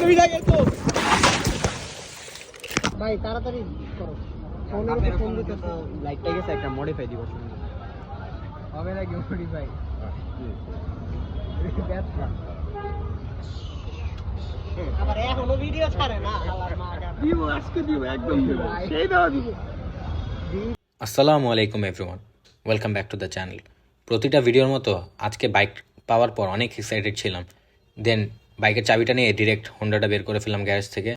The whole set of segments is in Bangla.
দিবি না কিন্তু ভাই তাড়াতাড়ি করো। ফোনের ফোন দিতে লাইটটা গেছে একটা মডিফাই দিব শুনুন। হবে নাকি মডিফাই আবার এখনও ভিডিও ছাড়ে না আল্লাহর মা দিব আজকে দিব একদম দিব। সেই দাও দিব। আসসালামু আলাইকুম everyone welcome back to the channel প্রতিটা ভিডিওর মতো আজকে বাইক পাওয়ার পর অনেক এক্সাইটেড ছিলাম। দেন বাইকের চাবিটা নিয়ে ডিরেক্ট হোন্ডাটা বের করে ফেললাম গ্যারেজ থেকে।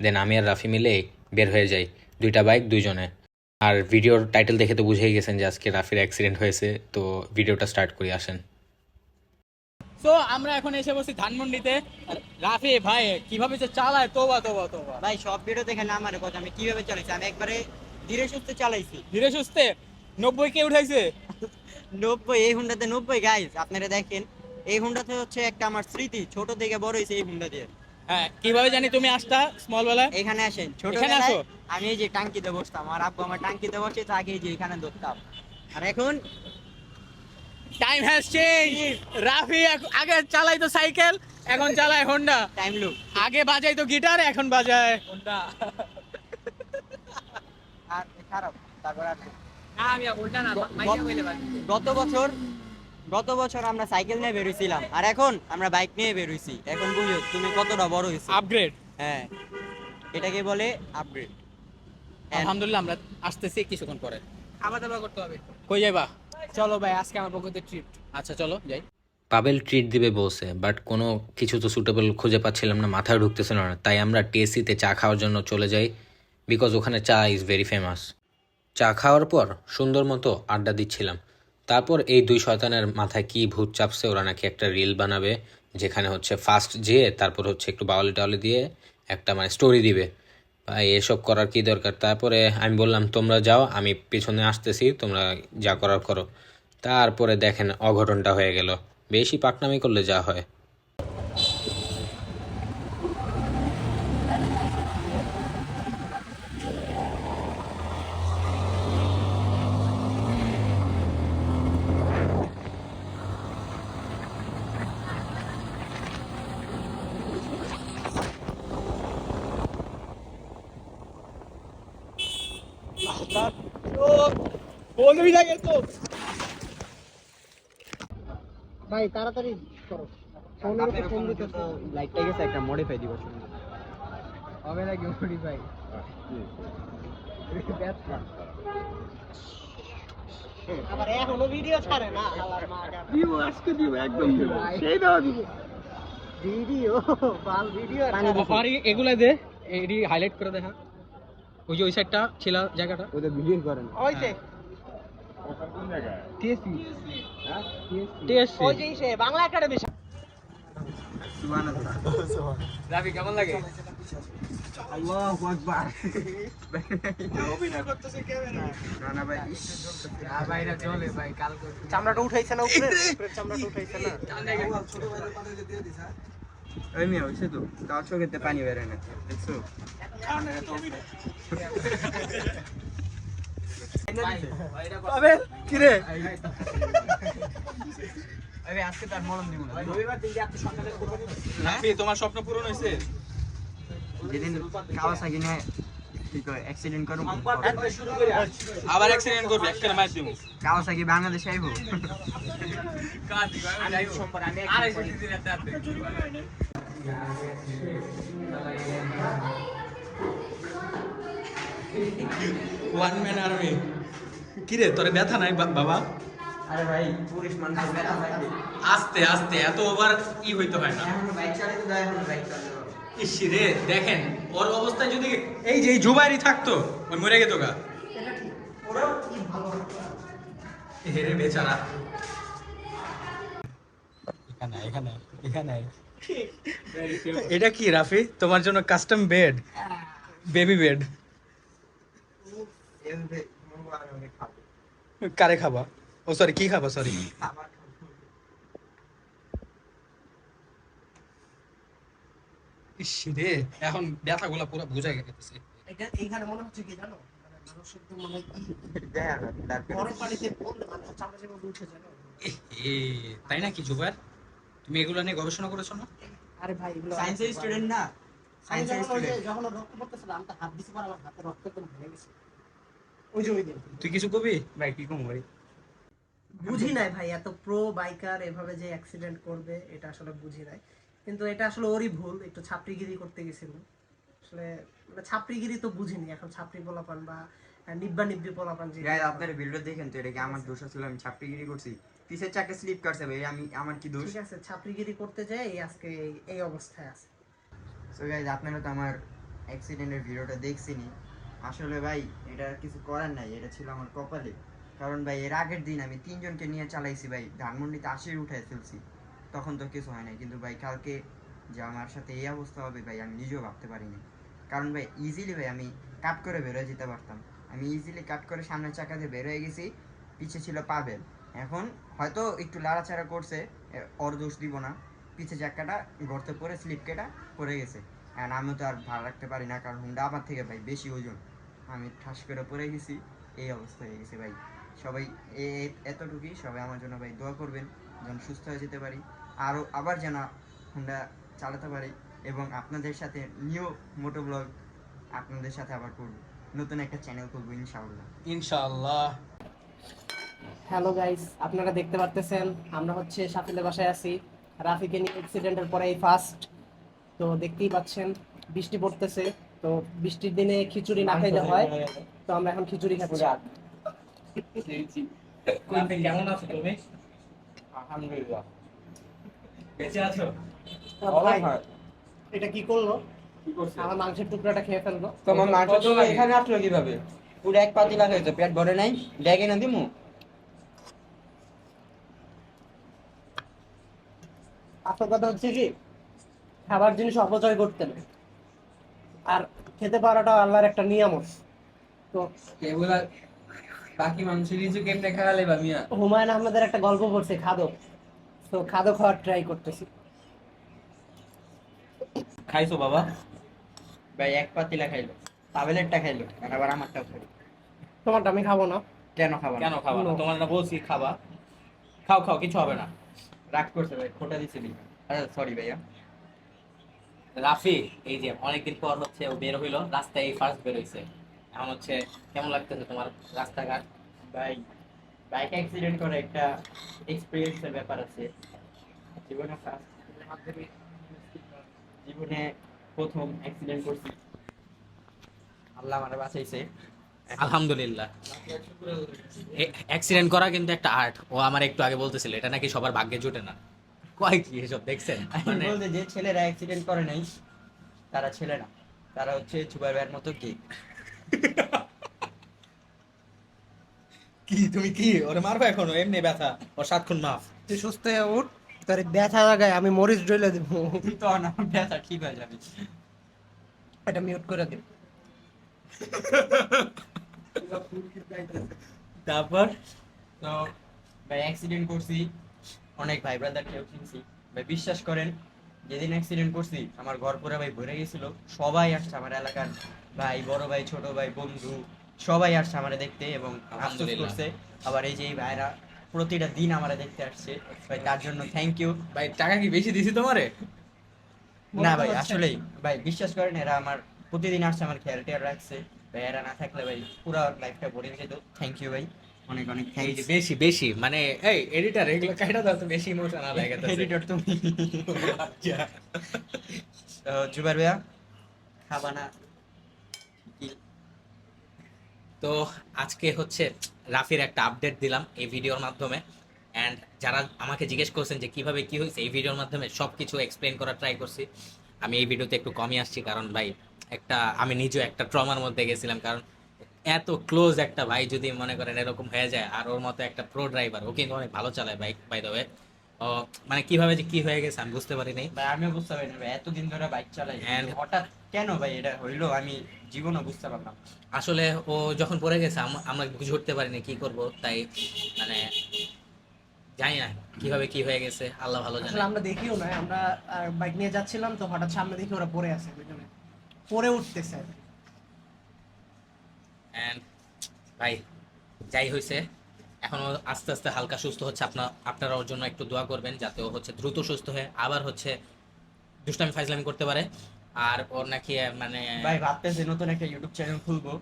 দেন আমি আর রাফি মিলে বের হয়ে যাই দুইটা বাইক দুইজনে। আর ভিডিওর টাইটেল দেখে তো বুঝেই গেছেন যে আজকে রাফির অ্যাক্সিডেন্ট হয়েছে তো ভিডিওটা স্টার্ট করি আসেন। তো আমরা এখন এসে বসি ধানমন্ডিতে। রাফি ভাই কীভাবে যে চালায় তোবা তোবা তোবা। ভাই সব ভিডিও দেখে না আমার কথা আমি কীভাবে চালাইছি? আমি একবারে ধীরে সুস্থে চালাইছি। ধীরে সুস্থে? নব্বই কে উঠাইছে? নব্বই এই হুন্ডাতে নব্বই গাইজ আপনারা দেখেন। এই হুন্ডাতে হচ্ছে একটা আমার স্মৃতি ছোট থেকে বড় হয়েছে এই হুন্ডা দিয়ে। হ্যাঁ কীভাবে জানি তুমি আসতা স্মল বেলায় এখানে আসেন ছোট এখানে আসো? আমি এই যে টাঙ্কিতে বসতাম আর আব্বু আমার টাঙ্কিতে বসে আগে এই যে এখানে ধরতাম। আর এখন টাইম হ্যাজ চেঞ্জ রাফি আগে চালাইতো সাইকেল এখন চালায় হোন্ডা। টাইম লুক আগে বাজাইতো গিটার এখন বাজায় হোন্ডা। আর খারাপ তারপর আর না আমি হোন্ডা না গত বছর গত বছর আমরা সাইকেল নিয়ে বেরোইছিলাম আর এখন আমরা বাইক নিয়ে বেরোইছি। এখন বুঝো তুমি কতটা বড় হয়েছো আপগ্রেড হ্যাঁ এটাকে বলে আপগ্রেড আলহামদুলিল্লাহ আমরা আসতেছি কিছুক্ষণ পরে। খাওয়া দাওয়া করতে হবে। কই যাইবা? চলো ভাই আজকে আমার পক্ষে ট্রিপ আচ্ছা চলো যাই। পাবেল ট্রিট দিবে বলছে বাট কোনো কিছু তো সুটেবল খুঁজে পাচ্ছিলাম না মাথায় ঢুকতেছিল না। তাই আমরা টিএসসিতে চা খাওয়ার জন্য চলে যাই বিকজ ওখানে চা ইজ ভেরি ফেমাস চা খাওয়ার পর সুন্দর মতো আড্ডা দিচ্ছিলাম। তারপর এই দুই শয়তানের মাথায় কি ভূত চাপছে, ওরা নাকি একটা রিল বানাবে, যেখানে হচ্ছে ফার্স্ট যেয়ে তারপর হচ্ছে একটু বাউলি টাউলি দিয়ে একটা মানে স্টোরি দিবে। ভাই, এসব করার কি দরকার? তারপরে আমি বললাম, তোমরা যাও, আমি পিছনে আসতেছি, তোমরা যা করার করো। তারপরে দেখেন অঘটনটা হয়ে গেল। বেশি পাকনামি করলে যা হয়। দিবি না কিন্তু ভাই তাড়াতাড়ি করো। ফোনের উপর ফোন দিতে লাইটটা গেছে একটা মডিফাই দিব শুনুন হবে নাকি মডিফাই আবার এখনও ভিডিও ছাড়ে না আল্লাহর মা দিব আজকে দিব একদম দিব সেই দাও দিব ভিডিও বাল ভিডিও। আর এগুলা দে এডি হাইলাইট করে দেখা। ওই যে ওই সাইডটা ছিল জায়গাটা। ওদের ভিডিও করেন। টিএসসি। হ্যাঁ? টিএসসি। ওই যে সে বাংলা একাডেমি সুবহানাল্লাহ। রাবি কেমন লাগে? আল্লাহু আকবার। অভিনয় করতেছে ক্যামেরা না না ভাই ইস। ভাইরা চলে ভাই কাল চামড়াটা উঠাইছে না উপরে? উপরের চামড়াটা উঠাইছে না? ওই মেয়ে হইছে তো তাও চোখেতে পানি বের হয় না। দেখছ? আবে কি রে আরে আজকে তার মলম দিব না। রাফি তোমার স্বপ্ন পূরণ হয়েছে? যেদিন কাওয়াসাকি নিয়ে কয় অ্যাক্সিডেন্ট করব আবার অ্যাক্সিডেন্ট করবে একটা মার দিব কাওয়াসাকি বাংলাদেশে আইবো। ওয়ান ম্যান আর্মি কি রে তোর ব্যথা নাই বাবা? আরে ভাই পুলিশ মানুষের ব্যথা থাকে আস্তে আস্তে এত ওভার ই হইতে হয় না। এখন বাইক এখন বাইক দেখেন ওর অবস্থায় যদি এই যে এই জুবাইরি থাকতো ওই মরে গেত গা। হেরে বেচারা। এখানে এখানে এখানে এটা কি রাফি? তোমার জন্য কাস্টম বেড বেবি বেড এমনি মঙ্গল আমি অনেক খাব। কারে খাবা? ও সরি কি খাবা? সরি রে এখন ব্যথাগুলো পুরো বোঝা গেছে। এটা এইখানে মনে হচ্ছে কি জানো? মানে মানুষের তো মনে তাই নাকি জুবাইর তুমি এগুলো নিয়ে গবেষণা করেছ না? আরে ভাই এগুলো সায়েন্সের স্টুডেন্ট না। সায়েন্সের যখন স্টুডেন্ট যখন রক্ত পড়তেছিল আমি তো হাত দিছি পর আমার হাতে রক্ত একদম ভেঙে গেছে। ওই দিন। তুই কিছু কবি ভাই কি কম ভাই? বুঝি নাই ভাই এত প্রো বাইকার এভাবে যে অ্যাক্সিডেন্ট করবে এটা আসলে বুঝি নাই। কিন্তু এটা আসলে ওরই ভুল একটু ছাপড়িগিরি করতে গেছিল। আসলে মানে ছাপড়িগিরি তো বুঝিনি এখন ছাপড়ি পোলাপান বা নিব্বা নিব্বি পোলাপান যে গাইস আপনার ভিডিও দেখেন তো এটা কি আমার দোষ ছিল আমি ছাপড়িগিরি করছি। পিছের চাকা স্লিপ করছে ভাই? আমি আমার কি দোষ? ঠিক আছে ছাপড়িগিরি করতে যাই এই আজকে এই- এই অবস্থায় আছে। সো গাইজ আপনারা তো আমার অ্যাক্সিডেন্টের ভিডিওটা দেখছেনি আসলে ভাই, এটা কিছু করার নাই, এটা ছিল আমার কপালে। কারণ ভাই, এর আগের দিন আমি তিনজনকে নিয়ে চালাইছি ভাই, ধানমন্ডিতে আশি উঠায় ফেলছি। তখন তো কিছু হয় নাই, কিন্তু ভাই, কালকে যে আমার সাথে এই অবস্থা হবে ভাই, আমি নিজেও ভাবতে পারিনি। কারণ ভাই ইজিলি ভাই, আমি কাট করে বেরোয় যেতে পারতাম। আমি ইজিলি কাট করে সামনের চাকা দিয়ে বেরোয় গেছি, পিছে ছিল পাবেল এখন হয়তো একটু লাড়াচাড়া করছে ওর দোষ দিব না। পিছে চাকাটা গর্তে পরে স্লিপ কেটা পড়ে গেছে। আর আমি তো আর ভালো রাখতে পারি না কারণ হুন্ডা আমার থেকে ভাই বেশি ওজন। আমি ঠাস করে পড়ে গেছি এই অবস্থা হয়ে গেছে ভাই। সবাই এতটুকুই সবাই আমার জন্য ভাই দোয়া করবেন যেন সুস্থ হয়ে যেতে পারি। আরও আবার যেন হুন্ডা চালাতে পারি এবং আপনাদের সাথে নিউ মোটো ব্লগ আপনাদের সাথে আবার করব। নতুন একটা চ্যানেল করব ইনশাআল্লাহ। ইনশাআল্লাহ। হ্যালো গাইস আপনারা দেখতে পারতেছেন আমরা হচ্ছে সাফিলের বাসায় আছি। রাফিকে নিয়ে অ্যাক্সিডেন্টের পরে এই ফার্স্ট তো দেখতেই পাচ্ছেন বৃষ্টি পড়তেছে। তো বৃষ্টির দিনে খিচুড়ি না খাইলে হয় তো আমরা এখন খিচুড়ি খাচ্ছি। কেমন আছো তুমি? আলহামদুলিল্লাহ। বেঁচে আছো? এটা কি করল? আমার মাংসের টুকরাটা খেয়ে ফেলল। তোমার মাংস তো এখানে আসলো কীভাবে? পুরো এক পাতি লাগাইছো পেট ভরে নাই। ডেকে না দিমু? আসল কথা হচ্ছে কি? খাবার জিনিস অপচয় করতে নেই। আর খেতে পারাটা আল্লাহর একটা নিয়ামত। তো বাকি মানুষের কিছু কেমনে খাওয়ালে বা মিয়া? হুমায়ুন আহমেদের একটা গল্প পড়ছে খাদো তো খাদো খাওয়ার ট্রাই করতেছি। খাইছো বাবা? ভাই এক পাতিলা খাইলো। পাবেলেরটা খাইলো আর আবার আমারটা খাইলো। তোমারটা আমি খাব না। কেন খাব কেন খাব না? তোমার না বলছি খাবা। খাও খাও কিছু হবে না। রাগ করছে ভাই খোটা দিছিলি আরে সরি ভাইয়া। রাফি এই যে অনেকদিন পর হচ্ছে ও বের হইল রাস্তায় এই ফার্স্ট বের হইছে। এখন হচ্ছে কেমন লাগতেছে তোমার রাস্তাঘাট? ভাই বাইক অ্যাক্সিডেন্ট করে একটা এক্সপিরিয়েন্সের ব্যাপার আছে। জীবনে ফার্স্ট জীবনে প্রথম অ্যাক্সিডেন্ট করছি। আল্লাহ আমার বাঁচাইছে। আলহামদুলিল্লাহ। অ্যাক্সিডেন্ট করা কিন্তু একটা আর্ট ও আমার একটু আগে বলতেছিল এটা নাকি সবার ভাগ্যে জুটে না। কয় কি এসব দেখছেন। আমি মানে বলতে যে ছেলেরা অ্যাক্সিডেন্ট করে নাই তারা ছেলে না তারা হচ্ছে চুবার ভাইয়ের মতো কি কি তুমি কি? ওরে মারবে এখনও? এমনি ব্যথা। ওর সাত খুন মাফ। তুই সুস্থ হয়ে উঠ তোর ব্যথা লাগায় আমি মরিচ ডইলে দিব। তো না ব্যথা ঠিক হয়ে যাবে? এটা মিউট করে দিব তারপর? তো ভাই অ্যাক্সিডেন্ট করছি। অনেক ভাই ব্রাদার কেউ কিনছি। ভাই বিশ্বাস করেন যেদিন অ্যাক্সিডেন্ট করছি আমার ঘর পুরো ভাই ভরে গেছিল। সবাই আসছে আমার এলাকার ভাই বড় ভাই ছোট ভাই বন্ধু সবাই আসছে আমার দেখতে এবং আফসোস করছে। আবার এই যে এই ভাইরা প্রতিটা দিন আমার দেখতে আসছে। ভাই তার জন্য থ্যাংক ইউ ভাই টাকা কি বেশি দিছি তোমারে? না ভাই আসলেই। ভাই বিশ্বাস করেন এরা আমার প্রতিদিন আসছে আমার খেয়াল টেয়াল রাখছে। ভাই এরা না থাকলে ভাই পুরো লাইফটা বোরিং যেত। থ্যাংক ইউ ভাই। অনেক অনেক বেশি বেশি মানে এই এডিটর এগুলো কাইটা দাও তো বেশি ইমোশনাল হয়ে গেছে এডিটর তুমি। আচ্ছা। জুবার ভাইয়া খাবা না? তো আজকে হচ্ছে রাফির একটা আপডেট দিলাম এই ভিডিওর মাধ্যমে। অ্যান্ড যারা আমাকে জিজ্ঞেস করছেন যে কীভাবে কি হয়েছে এই ভিডিওর মাধ্যমে সব কিছু এক্সপ্লেন করার ট্রাই করছি। আমি এই ভিডিওতে একটু কমই আসছি কারণ ভাই একটা আমি নিজেও একটা ট্রমার মধ্যে গেছিলাম কারণ এত ক্লোজ একটা ভাই যদি মনে করেন এরকম হয়ে যায় আর ওর মতো একটা প্রো ড্রাইভার ও কিন্তু অনেক ভালো চালায় বাইক বাই দ্য ওয়ে ও মানে কীভাবে যে কি হয়ে গেছে আমি বুঝতে পারিনি। ভাই আমিও বুঝতে পারি না ভাই এতদিন ধরে বাইক চালাই। হঠাৎ কেন ভাই এটা হইল? আমি জীবনও বুঝতে পারলাম আসলে ও যখন পড়ে গেছে আম- আমরা বুঝে উঠতে পারিনি কি করব তাই মানে জানি না কীভাবে কি হয়ে গেছে আল্লাহ ভালো জানে। আমরা দেখিও না আমরা বাইক নিয়ে যাচ্ছিলাম তো হঠাৎ সামনে দেখি ওরা পড়ে আছে পড়ে উঠতেছে অ্যান্ড ভাই যাই হয়েছে এখনও আস্তে আস্তে হালকা সুস্থ হচ্ছে আপনার আপনারা ওর জন্য একটু দোয়া করবেন যাতে ও হচ্ছে দ্রুত সুস্থ হয়ে আবার হচ্ছে দুষ্টামি ফাইজলামি করতে পারে। আর ওর নাকি মানে ভাই ভাবতেছি নতুন একটা ইউটিউব চ্যানেল খুলবো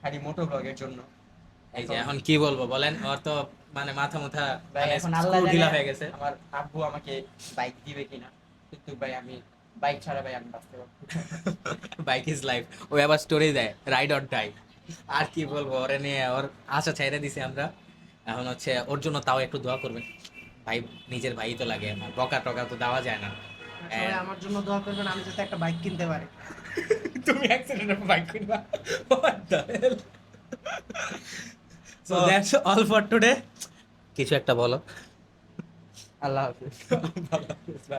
খালি মোটো ব্লগের জন্য। এই যে এখন কি বলব বলেন ওর তো মানে মাথা মুথা মানে এখন আল্লাহ ঢিলা হয়ে গেছে। আমার আব্বু আমাকে বাইক দিবে কিনা। কিন্তু ভাই আমি বাইক ছাড়া ভাই আমি বাঁচতে পারব বাইক ইজ লাইফ ও আবার স্টোরি দেয় রাইড অর ডাই আর কি বলব ওরে নিয়ে ওর আশা ছাইড়ে দিছি আমরা। এখন হচ্ছে ওর জন্য তাও একটু দোয়া করবেন। ভাই নিজের ভাই তো লাগে আমার বকা টকা তো দেওয়া যায় না। আমার জন্য দোয়া করবেন আমি যাতে একটা বাইক কিনতে পারি। তুমি অ্যাক্সিডেন্টে বাইক কিনবা? So that's all for today. কিছু একটা বলো। আল্লাহ হাফিজ।